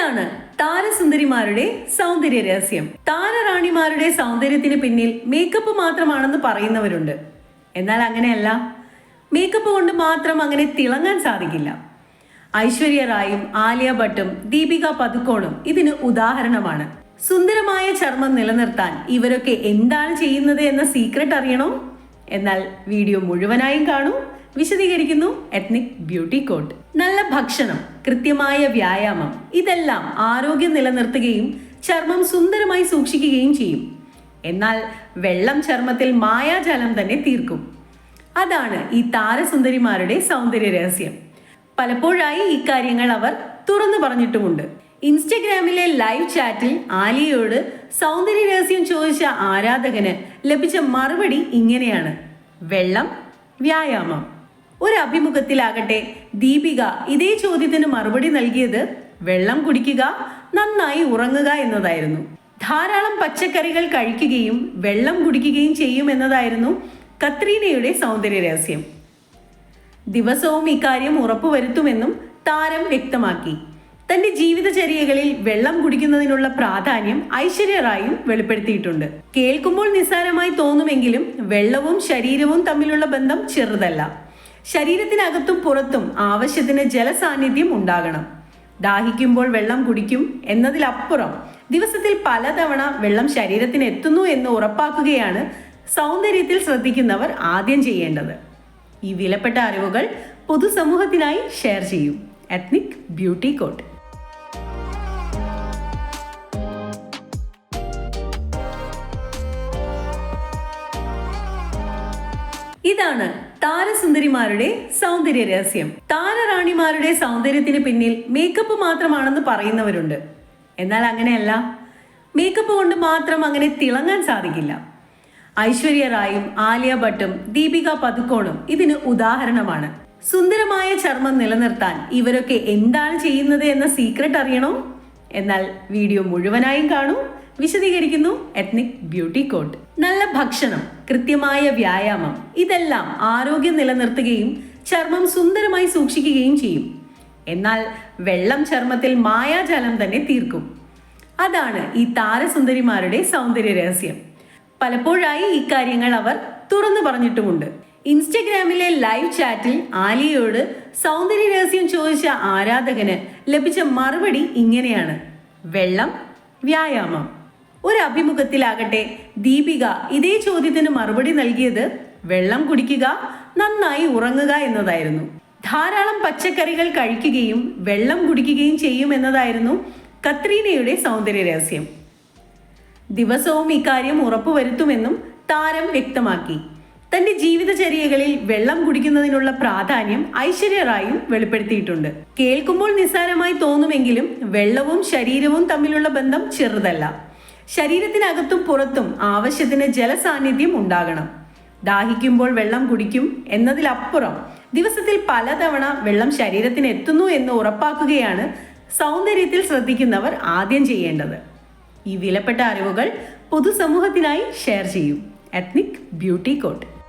ഇതാണ് താരസുന്ദരിമാരുടെ സൗന്ദര്യ രഹസ്യം താരറാണിമാരുടെ സൗന്ദര്യത്തിന് പിന്നിൽ മേക്കപ്പ് മാത്രമാണെന്ന് പറയുന്നവരുണ്ട്. എന്നാൽ അങ്ങനെയല്ല. മേക്കപ്പ് കൊണ്ട് മാത്രം അങ്ങനെ തിളങ്ങാൻ സാധിക്കില്ല. ഐശ്വര്യ റായും ആലിയ ഭട്ടും ദീപിക പതുക്കോണും ഇതിന് ഉദാഹരണമാണ്. സുന്ദരമായ ചർമ്മം നിലനിർത്താൻ ഇവരൊക്കെ എന്താണ് ചെയ്യുന്നത് എന്ന സീക്രട്ട് അറിയണോ. എന്നാൽ വീഡിയോ മുഴുവനായും കാണൂ. വിശദീകരിക്കുന്നു എത്നിക് ബ്യൂട്ടി കോഡ് നല്ല ഭക്ഷണം കൃത്യമായ വ്യായാമം ഇതെല്ലാം ആരോഗ്യം നിലനിർത്തുകയും ചർമ്മം സുന്ദരമായി സൂക്ഷിക്കുകയും ചെയ്യും. എന്നാൽ വെള്ളം ചർമ്മത്തിൽ മായാജലം തന്നെ തീർക്കും. അതാണ് ഈ താരസുന്ദരിമാരുടെ സൗന്ദര്യ രഹസ്യം പലപ്പോഴായി ഇക്കാര്യങ്ങൾ അവർ തുറന്നു പറഞ്ഞിട്ടുമുണ്ട്. ഇൻസ്റ്റഗ്രാമിലെ ലൈവ് ചാറ്റിൽ ആലിയയോട് സൗന്ദര്യ രഹസ്യം ചോദിച്ച ആരാധകന് ലഭിച്ച മറുപടി ഇങ്ങനെയാണ്. വെള്ളം വ്യായാമം. ഒരു അഭിമുഖത്തിലാകട്ടെ ദീപിക ഇതേ ചോദ്യത്തിന് മറുപടി നൽകിയത് വെള്ളം കുടിക്കുക നന്നായി ഉറങ്ങുക എന്നതായിരുന്നു. ധാരാളം പച്ചക്കറികൾ കഴിക്കുകയും വെള്ളം കുടിക്കുകയും ചെയ്യും എന്നതായിരുന്നു കത്രീനയുടെ സൗന്ദര്യ രഹസ്യം ദിവസവും ഇക്കാര്യം ഉറപ്പുവരുത്തുമെന്നും താരം വ്യക്തമാക്കി. തന്റെ ജീവിതചര്യകളിൽ വെള്ളം കുടിക്കുന്നതിനുള്ള പ്രാധാന്യം ഐശ്വര്യ റായും വെളിപ്പെടുത്തിയിട്ടുണ്ട്. കേൾക്കുമ്പോൾ നിസ്സാരമായി തോന്നുമെങ്കിലും വെള്ളവും ശരീരവും തമ്മിലുള്ള ബന്ധം ചെറുതല്ല. ശരീരത്തിനകത്തും പുറത്തും ആവശ്യത്തിന് ജലസാന്നിധ്യം ഉണ്ടാകണം. ദാഹിക്കുമ്പോൾ വെള്ളം കുടിക്കും എന്നതിലപ്പുറം ദിവസത്തിൽ പലതവണ വെള്ളം ശരീരത്തിന് എത്തുന്നു എന്ന് ഉറപ്പാക്കുകയാണ് സൗന്ദര്യത്തിൽ ശ്രദ്ധിക്കുന്നവർ ആദ്യം ചെയ്യേണ്ടത്. ഈ വിലപ്പെട്ട അറിവുകൾ പൊതുസമൂഹത്തിനായി ഷെയർ ചെയ്യും. Ethnic beauty code. ഇതാണ് താരസുന്ദരിമാരുടെ സൗന്ദര്യ രഹസ്യം. താരറാണിമാരുടെ സൗന്ദര്യത്തിന് പിന്നിൽ മേക്കപ്പ് മാത്രമാണെന്ന് പറയുന്നവരുണ്ട്. എന്നാൽ അങ്ങനെയല്ല. മേക്കപ്പ് കൊണ്ട് മാത്രം അങ്ങനെ തിളങ്ങാൻ സാധിക്കില്ല. ഐശ്വര്യ റായും ആലിയ ഭട്ടും ദീപിക പതുക്കോണും ഇതിന് ഉദാഹരണമാണ്. സുന്ദരമായ ചർമ്മം നിലനിർത്താൻ ഇവരൊക്കെ എന്താണ് ചെയ്യുന്നത് എന്ന സീക്രട്ട് അറിയണോ. എന്നാൽ വീഡിയോ മുഴുവനായും കാണൂ. വിശദീകരിക്കുന്നു എത്നിക് ബ്യൂട്ടി കോഡ് നല്ല ഭക്ഷണം കൃത്യമായ വ്യായാമം ഇതെല്ലാം ആരോഗ്യം നിലനിർത്തുകയും ചർമ്മം സുന്ദരമായി സൂക്ഷിക്കുകയും ചെയ്യും. എന്നാൽ വെള്ളം ചർമ്മത്തിൽ മായാജാലം തന്നെ തീർക്കും. അതാണ് ഈ താരസുന്ദരിമാരുടെ സൗന്ദര്യ രഹസ്യം പലപ്പോഴായി ഇക്കാര്യങ്ങൾ അവർ തുറന്നു പറഞ്ഞിട്ടുമുണ്ട്. ഇൻസ്റ്റഗ്രാമിലെ ലൈവ് ചാറ്റിൽ ആലിയയോട് സൗന്ദര്യ രഹസ്യം ചോദിച്ച ആരാധകന് ലഭിച്ച മറുപടി ഇങ്ങനെയാണ്. വെള്ളം വ്യായാമം. ഒരു അഭിമുഖത്തിലാകട്ടെ ദീപിക ഇതേ ചോദ്യത്തിന് മറുപടി നൽകിയത് വെള്ളം കുടിക്കുക നന്നായി ഉറങ്ങുക എന്നതായിരുന്നു. ധാരാളം പച്ചക്കറികൾ കഴിക്കുകയും വെള്ളം കുടിക്കുകയും ചെയ്യും എന്നതായിരുന്നു കത്രീനയുടെ സൗന്ദര്യ രഹസ്യം ദിവസവും ഇക്കാര്യം ഉറപ്പുവരുത്തുമെന്നും താരം വ്യക്തമാക്കി. തന്റെ ജീവിതചര്യകളിൽ വെള്ളം കുടിക്കുന്നതിനുള്ള പ്രാധാന്യം ഐശ്വര്യ റായും വെളിപ്പെടുത്തിയിട്ടുണ്ട്. കേൾക്കുമ്പോൾ നിസ്സാരമായി തോന്നുമെങ്കിലും വെള്ളവും ശരീരവും തമ്മിലുള്ള ബന്ധം ചെറുതല്ല. ശരീരത്തിനകത്തും പുറത്തും ആവശ്യത്തിന് ജലസാന്നിധ്യം ഉണ്ടാകണം. ദാഹിക്കുമ്പോൾ വെള്ളം കുടിക്കും എന്നതിലപ്പുറം ദിവസത്തിൽ പലതവണ വെള്ളം ശരീരത്തിന് എത്തുന്നു എന്ന് ഉറപ്പാക്കുകയാണ് സൗന്ദര്യത്തിൽ ശ്രദ്ധിക്കുന്നവർ ആദ്യം ചെയ്യേണ്ടത്. ഈ വിലപ്പെട്ട അറിവുകൾ പൊതുസമൂഹത്തിനായി ഷെയർ ചെയ്യും. Ethnic beauty code